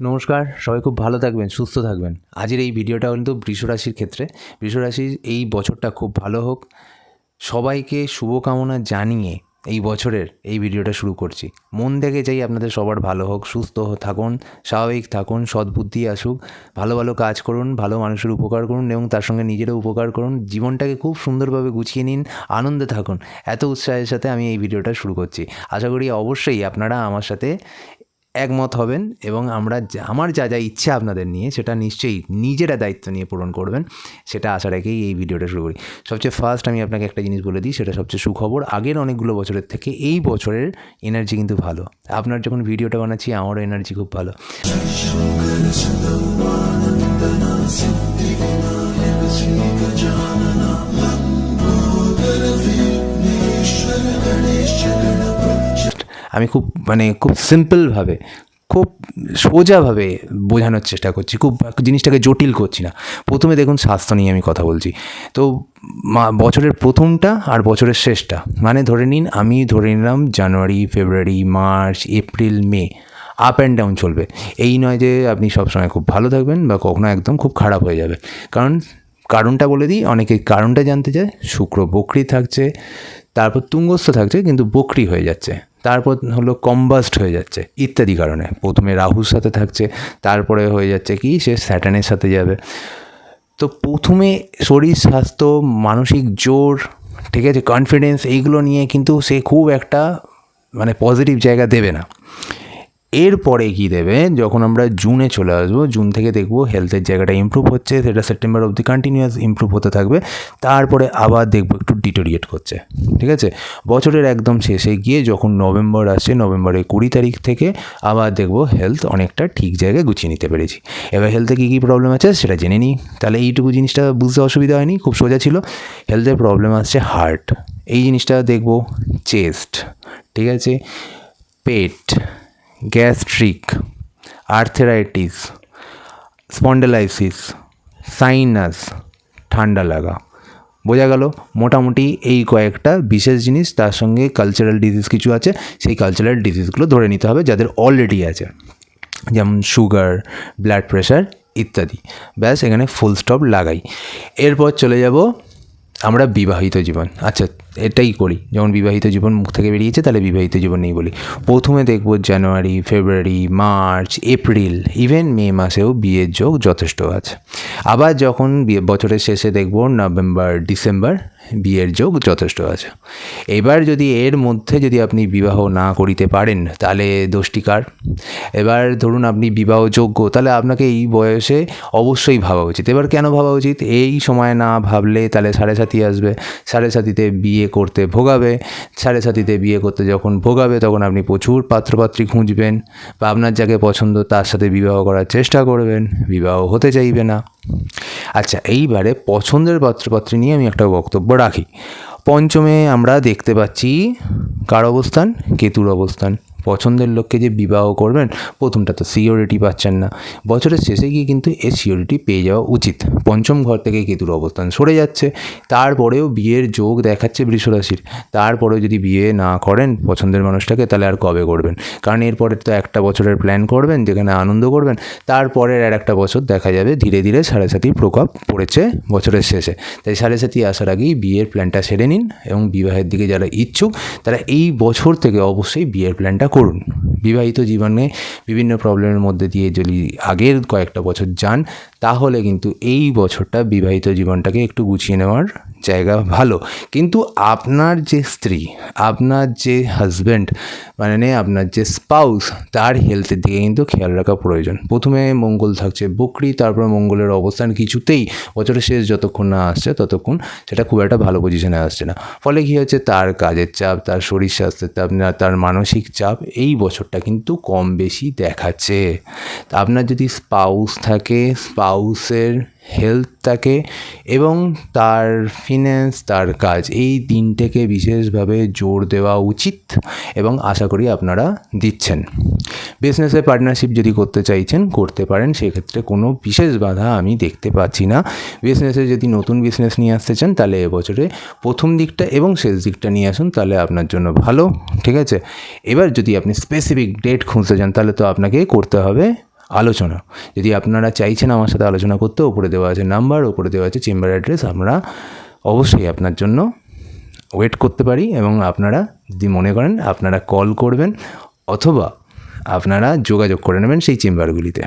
নমস্কার, সবাই খুব ভালো থাকবেন, সুস্থ থাকবেন। আজকের এই ভিডিওটা কিন্তু বৃষরাশির ক্ষেত্রে। বৃষরাশির এই বছরটা খুব ভালো হোক। সবাইকে শুভকামনা জানিয়ে এই বছরের এই ভিডিওটা শুরু করছি। মন থেকে চাই আপনাদের সবার ভালো হোক, সুস্থ থাকুন, স্বাভাবিক থাকুন, সদ্বুদ্ধি আসুক, ভালো ভালো কাজ করুন, ভালো মানুষের উপকার করুন এবং তার সঙ্গে নিজেরও উপকার করুন। জীবনটাকে খুব সুন্দরভাবে গুছিয়ে নিন, আনন্দে থাকুন। এত উৎসাহের সাথে আমি এই ভিডিওটা শুরু করছি। আশা করি অবশ্যই আপনারা আমার সাথে একমত হবেন এবং আমরা আমার যা যা ইচ্ছা আপনাদের নিয়ে সেটা নিশ্চয়ই নিজেরা দায়িত্ব নিয়ে পূরণ করবেন, সেটা আশা রেখেই এই ভিডিওটা শুরু করি। সবচেয়ে ফার্স্ট আমি আপনাকে একটা জিনিস বলে দিই, সেটা সবচেয়ে সুখবর, আগের অনেকগুলো বছরের থেকে এই বছরের এনার্জি কিন্তু ভালো। আপনার যখন ভিডিওটা বানাচ্ছি, আমারও এনার্জি খুব ভালো। আমি খুব মানে খুব সিম্পলভাবে খুব সোজাভাবে বোঝানোর চেষ্টা করছি, খুব জিনিসটাকে জটিল করছি না। প্রথমে দেখুন স্বাস্থ্য নিয়ে আমি কথা বলছি। তো বছরের প্রথমটা আর বছরের শেষটা মানে ধরে নিন আমি ধরে নিলাম January, February, March, April, May up and down চলবে। এই নয় যে আপনি সবসময় খুব ভালো থাকবেন বা কখনো একদম খুব খারাপ হয়ে যাবে কারণ, কারণটা বলে দিই, অনেকে কারণটা জানতে চায়, শুক্র বকরি থাকছে তারপর তুঙ্গস্থ থাকছে, কিন্তু বকরি হয়ে যাচ্ছে। তারপর হলো কম্বাস্ট হয়ে যাচ্ছে, ইত্যাদি কারণে। প্রথমে রাহুর সাথে থাকছে, তারপরে হয়ে যাচ্ছে কি, সে স্যাটানের সাথে যাবে। তো প্রথমে শরীর, স্বাস্থ্য, মানসিক জোর, ঠিক আছে কনফিডেন্স এইগুলো নিয়ে কিন্তু সে খুব একটা মানে পজিটিভ জায়গা দেবে না। এরপরে কি দেবে? যখন আমরা জুনে চলে আসব জুন থেকে দেখব হেলথের জায়গাটা ইমপ্রুভ হচ্ছে, সেটা সেপ্টেম্বর অবধি কন্টিনিউয়াস ইমপ্রুভ হতে থাকবে। তারপরে আবার দেখব একটু ডিটোরিয়েট করছে, ঠিক আছে? বছরের একদম শেষে গিয়ে যখন নভেম্বর আসছে নভেম্বরের কুড়ি তারিখ থেকে আবার দেখব হেলথ অনেকটা ঠিক জায়গায় গুছিয়ে নিতে পেরেছি। এবার হেলথে কী কী প্রবলেম আছে সেটা জেনে নিই। তাহলে এইটুকু জিনিসটা বুঝতে অসুবিধা হয়নি, খুব সোজা ছিল। হেলথের প্রবলেম আসছে হার্ট এই জিনিসটা দেখব চেস্ট ঠিক আছে? পেট গ্যাস্ট্রিক, আর্থেরাইটিস, স্পন্ডেলাইসিস, সাইনাস, ঠান্ডা লাগা। বোঝা গেল, মোটামুটি এই কয়েকটা বিশেষ জিনিস, তার সঙ্গে কালচারাল ডিজিজ কিছু আছে, সেই কালচারাল ডিজিজগুলো ধরে নিতে হবে যাদের অলরেডি আছে। যেমন সুগার ব্লাড প্রেশার ইত্যাদি। ব্যাস, এখানে ফুল স্টপ লাগাই। এরপর চলে যাব আমরা বিবাহিত জীবন। আচ্ছা এটাই করি। যেমন বিবাহিত জীবন মুখ থেকে বেরিয়েছে, তাহলে বিবাহিত জীবন নেই বলি। প্রথমে দেখব January, February, March, April even May মাসেও বিয়ের যোগ যথেষ্ট আছে। আবার যখন বিয়ে বছরের শেষে দেখব নভেম্বর, ডিসেম্বর বিয়ের যোগ যথেষ্ট আছে। এবার যদি এর মধ্যে যদি আপনি বিবাহ না করিতে পারেন, তাহলে দোষটি কার? এবার ধরুন আপনি বিবাহযোগ্য, তাহলে আপনাকে এই বয়সে অবশ্যই ভাবা উচিত। এবার কেন ভাবা উচিত? এই সময় না ভাবলে তাহলে সাড়ে সাথী আসবে। সাড়ে সাথীতে বিয়ে করতে ভোগাবে। সাড়ে সাথীতে বিয়ে করতে যখন ভোগাবে, তখন আপনি প্রচুর পাত্রপাত্রী খুঁজবেন বা আপনার যাকে পছন্দ তার সাথে বিবাহ করার চেষ্টা করবেন। বিবাহ হতে চাইবে না। আচ্ছা এইবারে পছন্দের পাত্রপাত্রী নিয়ে আমি একটা বক্তব্য রাখি। পঞ্চমে আমরা দেখতে পাচ্ছি কার অবস্থান? কেতুর অবস্থান। পছন্দের লোককে যে বিবাহ করবেন, প্রথমটা তো সিওরিটি পাচ্ছেন না। বছরের শেষে গিয়ে কিন্তু এর সিওরিটি পেয়ে যাওয়া উচিত। পঞ্চম ঘর থেকে কেতুর অবস্থান সরে যাচ্ছে। তারপরেও বিয়ের যোগ দেখাচ্ছে বৃষরাশির। তারপরেও যদি বিয়ে না করেন পছন্দের মানুষটাকে, তাহলে আর কবে করবেন? কারণ এরপরে তো একটা বছরের প্ল্যান করবেন, যেখানে আনন্দ করবেন। তারপরের আর একটা বছর দেখা যাবে, ধীরে ধীরে সাড়ে সাথী প্রকোপ পড়েছে বছরের শেষে। তাই সাড়ে সাথী আসার আগেই বিয়ের প্ল্যানটা সেরে নিন এবং বিবাহের দিকে যারা ইচ্ছুক, তারা এই বছর থেকে অবশ্যই বিয়ের প্ল্যানটা করুন। বিবাহিত জীবনে বিভিন্ন প্রবলেমের মধ্যে দিয়ে যদি আগের কয়েকটা বছর যান তাহলে কিন্তু এই বছরটা বিবাহিত জীবনটাকে একটু গুছিয়ে নেওয়ার জায়গা ভালো। কিন্তু আপনার যে স্ত্রী, আপনার যে হাজব্যান্ড মানে আপনার যে স্পাউস তার হেলথের দিকে কিন্তু খেয়াল রাখা প্রয়োজন। প্রথমে মঙ্গল থাকছে বকরি, তারপর মঙ্গলের অবস্থান কিছুতেই বছরের শেষ যতক্ষণ না আসছে ততক্ষণ সেটা খুব একটা ভালো পজিশনে আসছে না। ফলে কী হচ্ছে? তার কাজের চাপ, তার শরীর স্বাস্থ্যের চাপ, না, তার মানসিক চাপ এই বছরটা কিন্তু কম বেশি দেখাচ্ছে। আপনার যদি স্পাউস থাকে স্পাউসের হেলথ থাকে এবং তার ফিন্যান্স, তার কাজ, এই তিনটেকে বিশেষভাবে জোর দেওয়া উচিত এবং আশা করি আপনারা দিচ্ছেন। বিজনেসে পার্টনারশিপ যদি করতে চাইছেন, করতে পারেন, সেক্ষেত্রে কোনো বিশেষ বাধা আমি দেখতে পাচ্ছি না। বিজনেসে যদি নতুন বিজনেস নিয়ে আসতে চান, তাহলে এবছরে প্রথম দিকটা এবং শেষ দিকটা নিয়ে আসুন, তাহলে আপনার জন্য ভালো, ঠিক আছে? এবার যদি আপনি স্পেসিফিক ডেট খুঁজতে চান তাহলে তো আপনাকে করতে হবে আলোচনা। যদি আপনারা চাইছেন আমার সাথে আলোচনা করতে, ওপরে দেওয়া আছে নাম্বার, ওপরে দেওয়া আছে চেম্বার অ্যাড্রেস, আমরা অবশ্যই আপনার জন্য ওয়েট করতে পারি এবং আপনারা যদি মনে করেন আপনারা কল করবেন অথবা আপনারা যোগাযোগ করে নেবেন সেই চেম্বারগুলিতে।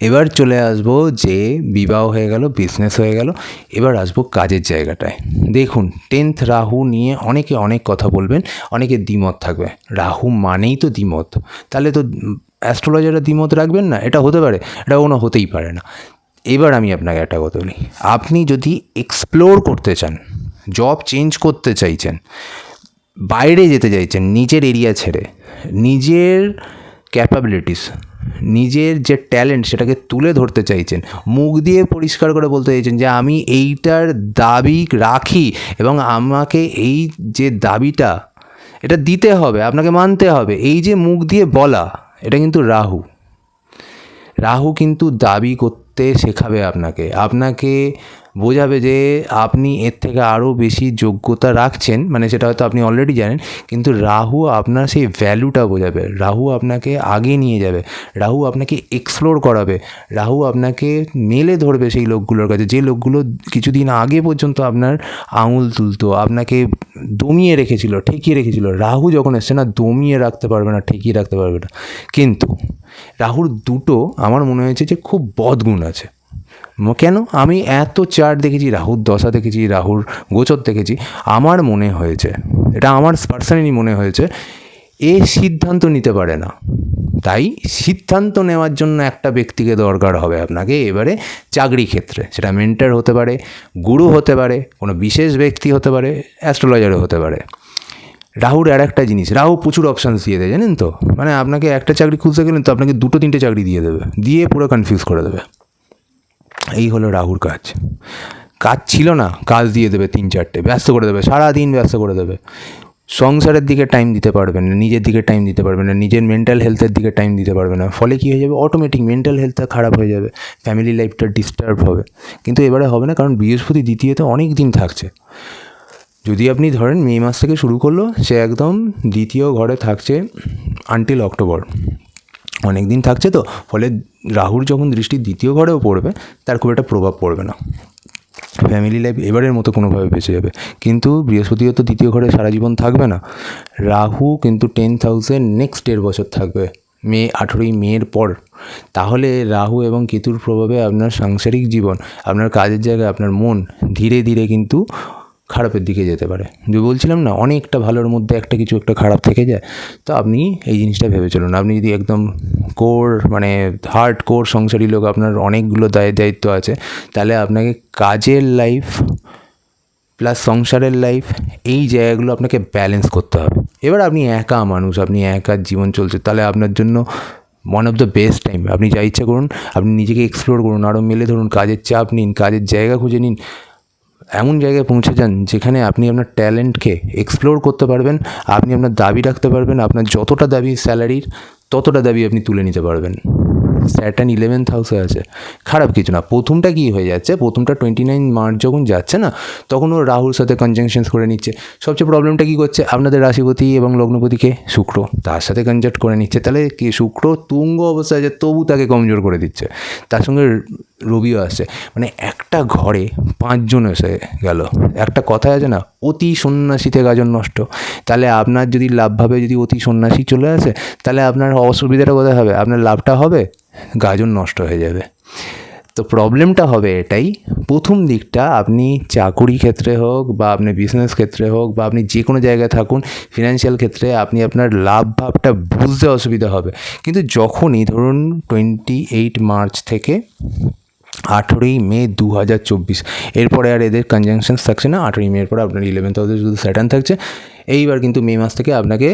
এবার চলে আসব যে বিবাহ হয়ে গেল বিজনেস হয়ে গেল, এবার আসব কাজের জায়গাটায়। দেখুন টেন্থ রাহু নিয়ে অনেকে অনেক কথা বলবেন, অনেকে দ্বিমত থাকবে। রাহু মানেই তো দ্বিমত। তাহলে তো অ্যাস্ট্রোলজাররা দ্বিমত রাখবেন না, এটা হতে পারে, এটা কোনো হতেই পারে না। এবার আমি আপনাকে একটা কথা বলি। আপনি যদি এক্সপ্লোর করতে চান জব চেঞ্জ করতে চাইছেন, বাইরে যেতে চাইছেন, নিজের এরিয়া ছেড়ে, নিজের ক্যাপাবিলিটিস নিজের যে ট্যালেন্ট সেটাকে তুলে ধরতে চাইছেন, মুখ দিয়ে পরিষ্কার করে বলতে চাইছেন যে আমি এইটার দাবি রাখি এবং আমাকে এই যে দাবিটা, এটা দিতে হবে, আপনাকে মানতে হবে, এই যে মুখ দিয়ে বলা এটা কিন্তু রাহু। রাহু কিন্তু দাবি করতে শেখাবে আপনাকে। আপনাকে বোঝাবে যে আপনি এর থেকে আরও বেশি যোগ্যতা রাখছেন মানে সেটা হয়তো আপনি অলরেডি জানেন, কিন্তু রাহু আপনার সেই ভ্যালুটা বোঝাবে। রাহু আপনাকে আগে নিয়ে যাবে। রাহু আপনাকে এক্সপ্লোর করাবে। রাহু আপনাকে মেলে ধরবে সেই লোকগুলোর কাছে। যে লোকগুলো কিছুদিন আগে পর্যন্ত আপনার আঙুল তুলতো, আপনাকে দমিয়ে রেখেছিল, ঠেকিয়ে রেখেছিল। রাহু যখন এসছে না, দমিয়ে রাখতে পারবে না, ঠেকিয়ে রাখতে পারবে না। কিন্তু রাহুর দুটো আমার মনে হয়েছে যে খুব বদগুণ আছে। কেন? আমি এত চার্ট দেখেছি, রাহুর দশা দেখেছি, রাহুর গোচর দেখেছি, আমার মনে হয়েছে, এটা আমার পার্সোনালি মনে হয়েছে, এ সিদ্ধান্ত নিতে পারে না। তাই সিদ্ধান্ত নেওয়ার জন্য একটা ব্যক্তিকে দরকার হবে আপনাকে এবারে চাকরি ক্ষেত্রে। সেটা মেন্টার হতে পারে, গুরু হতে পারে, কোনো বিশেষ ব্যক্তি হতে পারে অ্যাস্ট্রোলজারও হতে পারে। রাহুর আর একটা জিনিস, রাহু প্রচুর অপশানস দিয়ে দেয়, জানেন তো? মানে আপনাকে একটা চাকরি খুঁজতে গেলেন তো আপনাকে দুটো, তিনটে চাকরি দিয়ে দেবে, দিয়ে পুরো কনফিউজ করে দেবে। এই হলো রাহুর কাজ। কাজ ছিল না, কাজ দিয়ে দেবে তিন চারটে, ব্যস্ত করে দেবে, সারাদিন ব্যস্ত করে দেবে। সংসারের দিকে টাইম দিতে পারবেন না, নিজের দিকে টাইম দিতে পারবেন না, নিজের মেন্টাল হেলথের দিকে টাইম দিতে পারবে না। ফলে কী হয়ে যাবে? অটোমেটিক মেন্টাল হেলথটা খারাপ হয়ে যাবে ফ্যামিলি লাইফটা ডিস্টার্ব হবে। কিন্তু এবারে হবে না, কারণ বৃহস্পতি দ্বিতীয়তে অনেক দিন থাকছে। যদি আপনি ধরেন মে মাস থেকে শুরু করল, সে একদম দ্বিতীয় ঘরে থাকছে আনটিল অক্টোবর অনেক দিন থাকছে তো, ফলে রাহুর যখন দৃষ্টি দ্বিতীয় ঘরেও পড়বে, তার খুব একটা প্রভাব পড়বে না। ফ্যামিলি লাইফ এবারের মতো কোনোভাবে বেঁচে যাবে। কিন্তু বৃহস্পতিও তো দ্বিতীয় ঘরে সারা জীবন থাকবে না। রাহু কিন্তু টেন্থ হাউসে নেক্সট দেড় বছর থাকবে, মে আঠেরোই মেয়ের পর। তাহলে রাহু এবং কেতুর প্রভাবে আপনার সাংসারিক জীবন, আপনার কাজের জায়গায় আপনার মন ধীরে ধীরে কিন্তু খারাপের দিকে যেতে পারে। যে বলছিলাম না, অনেকটা ভালোর মধ্যে একটা কিছু একটা খারাপ থেকে যায়। তো আপনি এই জিনিসটা ভেবে চলুন। আপনি যদি একদম কোর মানে হার্ড কোর সংসারী লোক, আপনার অনেকগুলো দায় দায়িত্ব আছে, তাহলে আপনাকে কাজের লাইফ প্লাস সংসারের লাইফ এই জায়গাগুলো আপনাকে ব্যালেন্স করতে হবে। এবার আপনি একা মানুষ, আপনি একা জীবন চলছে, তাহলে আপনার জন্য one of the best time আপনি যা ইচ্ছা করুন, আপনি নিজেকে এক্সপ্লোর করুন। আরও মেলে ধরুন, কাজের চাপ নিন, কাজের জায়গা খুঁজে নিন। এমন জায়গায় পৌঁছে যান যেখানে আপনি আপনার ট্যালেন্টকে এক্সপ্লোর করতে পারবেন, আপনি আপনার দাবি রাখতে পারবেন, আপনার যতটা দাবি স্যালারির ততটা দাবি আপনি তুলে নিতে পারবেন। স্যাটার্ন ইলেভেন্থ হাউসে আছে। খারাপ কিছু না। প্রথমটা কী হয়ে যাচ্ছে? প্রথমটা টোয়েন্টি নাইন মার্চ যখন যাচ্ছে না তখন ও রাহুর সাথে কনজাংশনস করে নিচ্ছে। সবচেয়ে প্রবলেমটা কী করছে? আপনাদের রাশিপতি এবং লগ্নপতিকে শুক্র, তার সাথে কনজাক্ট করে নিচ্ছে। তাহলে কি শুক্র তুঙ্গ অবস্থায় আছে? তবু তাকে কমজোর করে দিচ্ছে। তার সঙ্গে রবিও আসে। মানে একটা ঘরে পাঁচজন এসে গেল। একটা কথা আছে না, অতি সন্ন্যাসীতে গাজন নষ্ট। তাহলে আপনার যদি লাভভাবে যদি অতি সন্ন্যাসী চলে আসে, তাহলে আপনার অসুবিধাটা কোথায় হবে? আপনার লাভটা হবে, গাজন নষ্ট হয়ে যাবে। তো প্রবলেমটা হবে এটাই, প্রথম দিকটা আপনি চাকুরি ক্ষেত্রে হোক বা আপনি বিজনেস ক্ষেত্রে হোক বা আপনি যে কোনো জায়গায় থাকুন ফিনান্সিয়াল ক্ষেত্রে আপনি আপনার লাভ ভাবটা বুঝতে অসুবিধা হবে। কিন্তু যখনই ধরুন টোয়েন্টি এইট মার্চ থেকে আঠেরোই মে দু হাজার চব্বিশ। এরপরে আর এদের কনজাংশন থাকছে না, আঠেরোই মের পরে আপনার ইলেভেন্থ হাউসে শুধু স্যাটার্ন থাকছে। এইবার কিন্তু মে মাস থেকে আপনাকে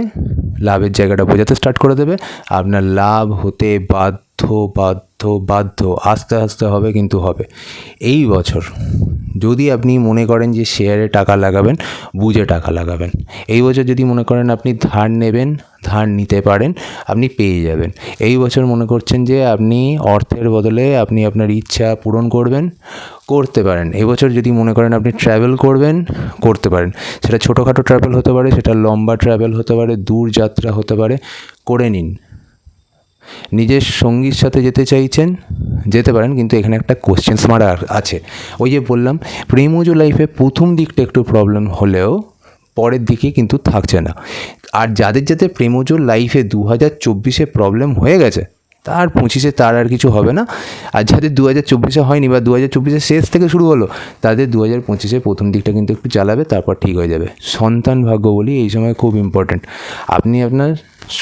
লাভের জায়গাটা বোঝাতে স্টার্ট করে দেবে। আপনার লাভ হতে বাধ্য বাধ্য বাধ্য আস্তে আস্তে হবে কিন্তু হবে। এই বছর যদি আপনি মনে করেন যে শেয়ারে টাকা লাগাবেন, বুঝে টাকা লাগাবেন। এই বছর যদি মনে করেন আপনি ধার নেবেন, ধার নিতে পারেন, আপনি পেয়ে যাবেন। এই বছর মনে করছেন যে আপনি অর্থের বদলে আপনি আপনার ইচ্ছা পূরণ করবেন, করতে পারেন। এবছর যদি মনে করেন আপনি ট্রাভেল করবেন, করতে পারেন। সেটা ছোটোখাটো ট্রাভেল হতে পারে, সেটা লম্বা ট্রাভেল হতে পারে, দূর যাত্রা হতে পারে, করে নিন। নিজের সঙ্গীর সাথে যেতে চাইছেন, যেতে পারেন, কিন্তু এখানে একটা কোশ্চেন মার্ক আছে। ওই যে বললাম, প্রেমজ লাইফে প্রথম দিকটা একটু প্রবলেম হলেও পরের দিকে কিন্তু থাকছে না। আর যাদের যাদের প্রেমজ লাইফে দু হাজার চব্বিশে প্রবলেম হয়ে গেছে তার পঁচিশে তার আর কিছু হবে না। আর যাদের দু হাজার চব্বিশে হয়নি বা দু হাজার চব্বিশে শেষ থেকে শুরু হলো, তাদের দু হাজার পঁচিশে প্রথম দিকটা কিন্তু একটু চালাবে, তারপর ঠিক হয়ে যাবে। সন্তান ভাগ্য বলি এই সময় খুব ইম্পর্ট্যান্ট আপনি আপনার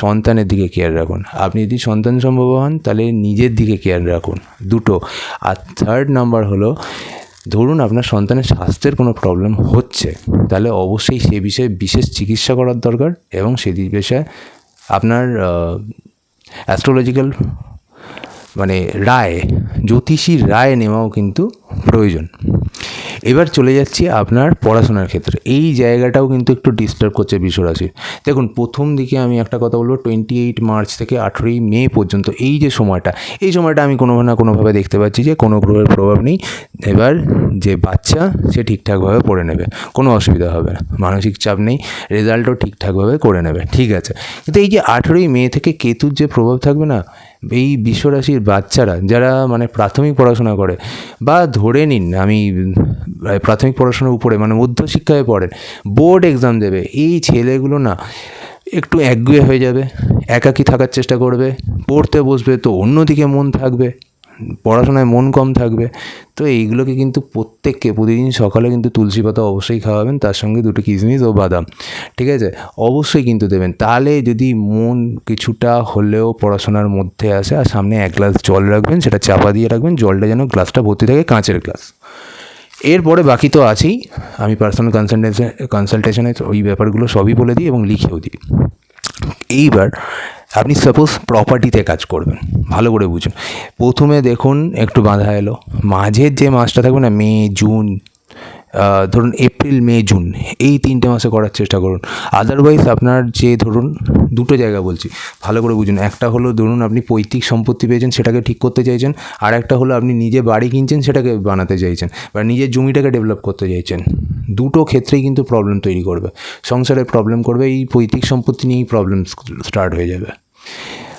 সন্তানের দিকে কেয়ার রাখুন। আপনি যদি সন্তান সম্ভব হন, তাহলে নিজের দিকে কেয়ার রাখুন। দুটো। আর থার্ড নাম্বার হলো, ধরুন আপনার সন্তানের স্বাস্থ্যের কোনো প্রবলেম হচ্ছে, তাহলে অবশ্যই সে বিষয়ে বিশেষ চিকিৎসা করার দরকার এবং সে বিষয়ে আপনার অ্যাস্ট্রোলজিক্যাল মানে রায় জ্যোতিষীর রায় নেওয়াও কিন্তু প্রয়োজন। এবার চলে যাচ্ছি আপনার পড়াশোনার ক্ষেত্রে। এই জায়গাটাও কিন্তু একটু ডিস্টার্ব করছে বিশ্বরাশির। দেখুন, প্রথম দিকে আমি একটা কথা বলব টোয়েন্টি এইট মার্চ থেকে আঠেরোই মে পর্যন্ত এই যে সময়টা, এই সময়টা আমি কোনো না কোনোভাবে দেখতে পাচ্ছি যে কোনো গ্রহের প্রভাব নেই। এবার যে বাচ্চা, সে ঠিকঠাকভাবে পড়ে নেবে, কোনো অসুবিধা হবে না। মানসিক চাপ নেই রেজাল্টও ঠিকঠাকভাবে করে নেবে, ঠিক আছে। কিন্তু এই যে আঠেরোই মে থেকে কেতুর যে প্রভাব থাকবে না এই বিশ্বরাশির বাচ্চারা যারা মানে প্রাথমিক পড়াশোনা করে বা ধরে নিন আমি প্রাথমিক পড়াশোনার উপরে মানে মধ্যশিক্ষায় পড়েন, বোর্ড এক্সাম দেবে, এই ছেলেগুলো না একটু একগুয়ে হয়ে যাবে, একাকি থাকার চেষ্টা করবে, পড়তে বসবে, তো অন্যদিকে মন থাকবে। পড়াশোনায় মন কম থাকবে, তো এইগুলোকে কিন্তু প্রত্যেককে প্রতিদিন সকালে কিন্তু তুলসী পাতা অবশ্যই খাওয়াবেন, তার সঙ্গে দুটো কিশমিশ ও বাদাম, ঠিক আছে? অবশ্যই কিন্তু দেবেন। তাহলে যদি মন কিছুটা হলেও পড়াশোনার মধ্যে আসে আর সামনে এক গ্লাস জল রাখবেন, সেটা চাপা দিয়ে রাখবেন, জলটা যেন গ্লাসটা ভর্তি থাকে কাঁচের গ্লাস। এরপরে বাকি তো আছেই, আমি পার্সোনাল কনসালটেশন কনসালটেশনে ওই ব্যাপারগুলো সবই বলে দিই এবং লিখেও দিই। এইবার আপনি সাপোজ প্রপার্টিতে কাজ করবেন, ভালো করে বুঝুন। প্রথমে দেখুন, একটু বাঁধা এলো। মাঝের যে মাসটা থাকবে না, মে, জুন ধরুন এপ্রিল, মে, জুন, এই তিনটে মাসে করার চেষ্টা করুন। আদারওয়াইজ আপনার যে ধরুন, দুটো জায়গা বলছি, ভালো করে বুঝুন। একটা হলো ধরুন আপনি পৈতৃক সম্পত্তি পেয়েছেন, সেটাকে ঠিক করতে চাইছেন, আর একটা হলো আপনি নিজে বাড়ি কিনছেন, সেটাকে বানাতে চাইছেন, বা নিজের জমিটাকে ডেভেলপ করতে চাইছেন। দুটো ক্ষেত্রেই কিন্তু প্রবলেম তৈরি করবে। সংসারে প্রবলেম করবে, এই পৈতৃক সম্পত্তি নিয়েই প্রবলেম স্টার্ট হয়ে যাবে।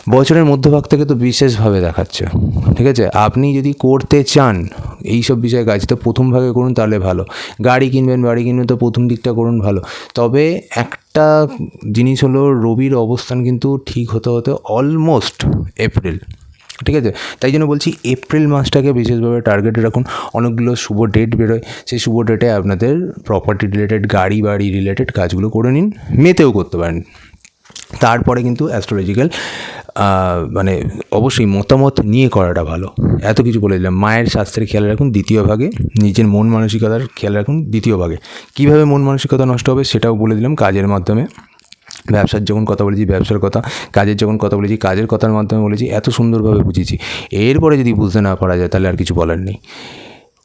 বছরের মধ্যভাগ থেকে তো বিশেষভাবে দেখাচ্ছে, ঠিক আছে? আপনি যদি করতে চান এই সব বিষয়ে কাজ তো প্রথম ভাগে করুন, তাহলে ভালো। গাড়ি কিনবেন, বাড়ি কিনবেন, তো প্রথম দিকটা করুন, ভালো। তবে একটা জিনিস হলো, রবির অবস্থান কিন্তু ঠিক হতে হতে অলমোস্ট এপ্রিল ঠিক আছে? তাই জন্য বলছি এপ্রিল মাসটাকে বিশেষভাবে টার্গেটে রাখুন। অনেকগুলো শুভ ডেট বেরোয়। সেই শুভ ডেটে আপনাদের প্রপার্টি রিলেটেড গাড়ি বাড়ি রিলেটেড কাজগুলো করে নিন। মেতেও করতে পারেন। তারপরে কিন্তু অ্যাস্ট্রোলজিক্যাল মানে অবশ্যই মতামত নিয়ে করাটা ভালো। এত কিছু বলে দিলাম। মায়ের স্বাস্থ্যের খেয়াল রাখুন দ্বিতীয় ভাগে, নিজের মন মানসিকতার খেয়াল রাখুন দ্বিতীয় ভাগে। কীভাবে মন মানসিকতা নষ্ট হবে সেটাও বলে দিলাম কাজের মাধ্যমে। ব্যবসার যখন কথা বলেছি, ব্যবসার কথা, কাজের যখন কথা বলেছি, কাজের কথার মাধ্যমে বলেছি, এত সুন্দরভাবে বুঝেছি। এরপরে যদি বুঝতে না পারা যায় তাহলে আর কিছু বলার নেই।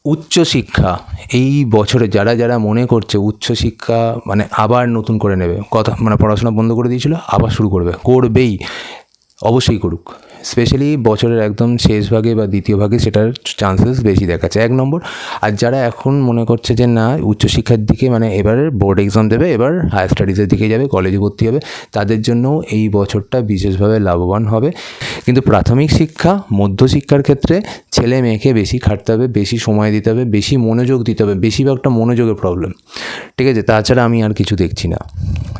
উচ্চশিক্ষা এই বছরে যারা যারা মনে করছে উচ্চশিক্ষা মানে আবার নতুন করে নেবে, কথা মানে পড়াশোনা বন্ধ করে দিয়েছিল, আবার শুরু করবে, করবেই, অবশ্যই করুক। স্পেশালি বছরের একদম শেষ ভাগে বা দ্বিতীয় ভাগে সেটার চান্সেস বেশি দেখাচ্ছে। এক নম্বর, আর যারা এখন মনে করছে যে না, উচ্চশিক্ষার দিকে মানে এবারে বোর্ড এক্সাম দেবে, এবার হায়ার স্টাডিজের দিকে যাবে কলেজে ভর্তি হবে, তাদের জন্য এই বছরটা বিশেষভাবে লাভবান হবে। কিন্তু প্রাথমিক শিক্ষা, মধ্যশিক্ষার ক্ষেত্রে ছেলে মেয়েকে বেশি খাটতে হবে, বেশি সময় দিতে হবে, বেশি মনোযোগ দিতে হবে বেশিরভাগটা মনোযোগের প্রবলেম ঠিক আছে, তাছাড়া আমি আর কিছু দেখছি না।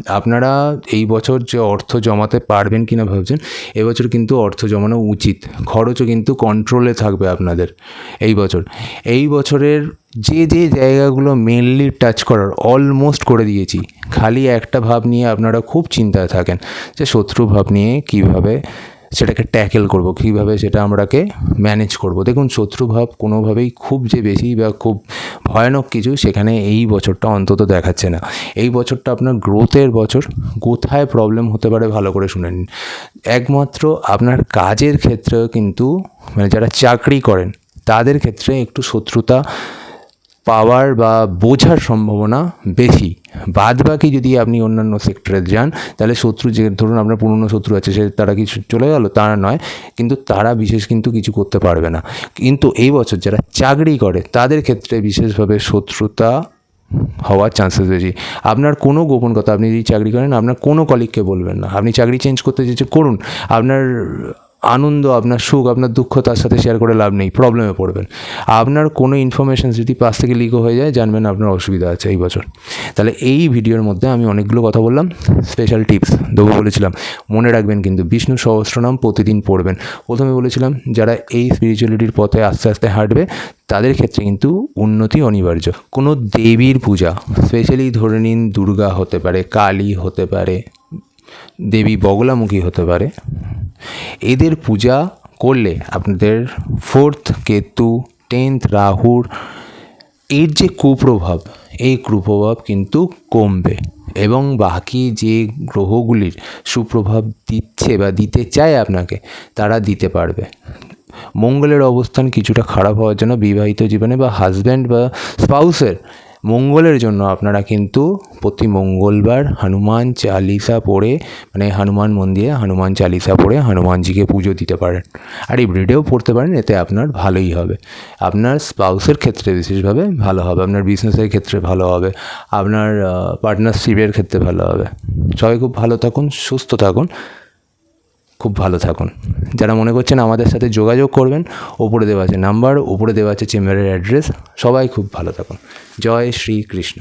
আপনারা এই বছর যে অর্থ জমাতে পারবেন কিনা ভাবছেন, এবছর কিন্তু অর্থ জমানো উচিত। খরচও কিন্তু কন্ট্রোলে থাকবে আপনাদের এই বছর। এই বছরের যে যে জায়গাগুলো মেনলি টাচ করার অলমোস্ট করে দিয়েছি। খালি একটা ভাব নিয়ে আপনারা খুব চিন্তায় থাকেন যে শত্রু ভাব নিয়ে কীভাবে সেটাকে ট্যাকেল করব, কীভাবে সেটা আমরাকে ম্যানেজ করব। দেখুন, শত্রুভাব কোনোভাবেই খুব যে বেশি বা খুব ভয়ানক কিছু সেখানে এই বছরটা অন্তত দেখাচ্ছে না। এই বছরটা আপনার গ্রোথের বছর, কোথায় প্রবলেম হতে পারে ভালো করে শুনে নিন। একমাত্র আপনার কাজের ক্ষেত্রেও কিন্তু মানে যারা চাকরি করেন, তাদের ক্ষেত্রে একটু শত্রুতা পাওয়ার বা বোঝার সম্ভাবনা বেশি। বাদ বাকি যদি আপনি অন্যান্য সেক্টরে যান, তাহলে শত্রু যে, ধরুন আপনার পুরনো শত্রু আছে, সে, তারা কিছু চলে গেল? তারা নয়। কিন্তু তারা বিশেষ কিন্তু কিছু করতে পারবে না। কিন্তু এই বছর যারা চাকরি করে, তাদের ক্ষেত্রে বিশেষভাবে শত্রুতা হওয়ার চান্সেস বেশি। আপনার কোনো গোপন কথা, আপনি যদি চাকরি করেন, আপনার কোনো কলিগকে বলবেন না। আপনি চাকরি চেঞ্জ করতে চাইছেন করুন। আপনার আনন্দ, আপনার সুখ, আপনার দুঃখ তার সাথে শেয়ার করে লাভ নেই প্রবলেমে পড়বেন। আপনার কোনো ইনফরমেশান যদি পাশ থেকে লিকও হয়ে যায়, জানবেন আপনার অসুবিধা আছে এই বছর। তাহলে এই ভিডিওর মধ্যে আমি অনেকগুলো কথা বললাম স্পেশাল টিপস দেবো বলেছিলাম। মনে রাখবেন কিন্তু বিষ্ণু সহস্রনাম প্রতিদিন পড়বেন। প্রথমে বলেছিলাম, যারা এই স্পিরিচুয়ালিটির পথে আস্তে আস্তে হাঁটবে, তাদের ক্ষেত্রে কিন্তু উন্নতি অনিবার্য। কোনো দেবীর পূজা স্পেশালি ধরে নিন দুর্গা হতে পারে, কালী হতে পারে, দেবী বগলামুখী হতে পারে এদের পূজা করলে আপনাদের ফোর্থ কেতু টেন্থ রাহুর এর যে কুপ্রভাব, এই কুপ্রভাব কিন্তু কমবে এবং বাকি যে গ্রহগুলির সুপ্রভাব দিচ্ছে বা দিতে চায় আপনাকে, তারা দিতে পারবে। মঙ্গলের অবস্থান কিছুটা খারাপ হওয়ার জন্য বিবাহিত জীবনে বা হাজব্যান্ড বা স্পাউসের মঙ্গলের জন্য আপনারা কিন্তু প্রতি মঙ্গলবার হনুমান চালিসা পড়ে মানে হনুমান মন্দিরে হনুমান চালিসা পড়ে হনুমানজিকে পুজো দিতে পারেন। আর এভরিডেও পড়তে পারেন, এতে আপনার ভালোই হবে। আপনার স্পাউসের ক্ষেত্রে বিশেষভাবে ভালো হবে, আপনার বিজনেসের ক্ষেত্রে ভালো হবে, আপনার পার্টনারশিপের ক্ষেত্রে ভালো হবে। সবাই খুব ভালো থাকুন, সুস্থ থাকুন। খুব ভালো থাকুন। যারা মনে করছেন আমাদের সাথে যোগাযোগ করবেন, ওপরে দেওয়া আছে নাম্বার, ওপরে দেওয়া আছে চেম্বারের অ্যাড্রেস, সবাই খুব ভালো থাকুন। জয় শ্রীকৃষ্ণ।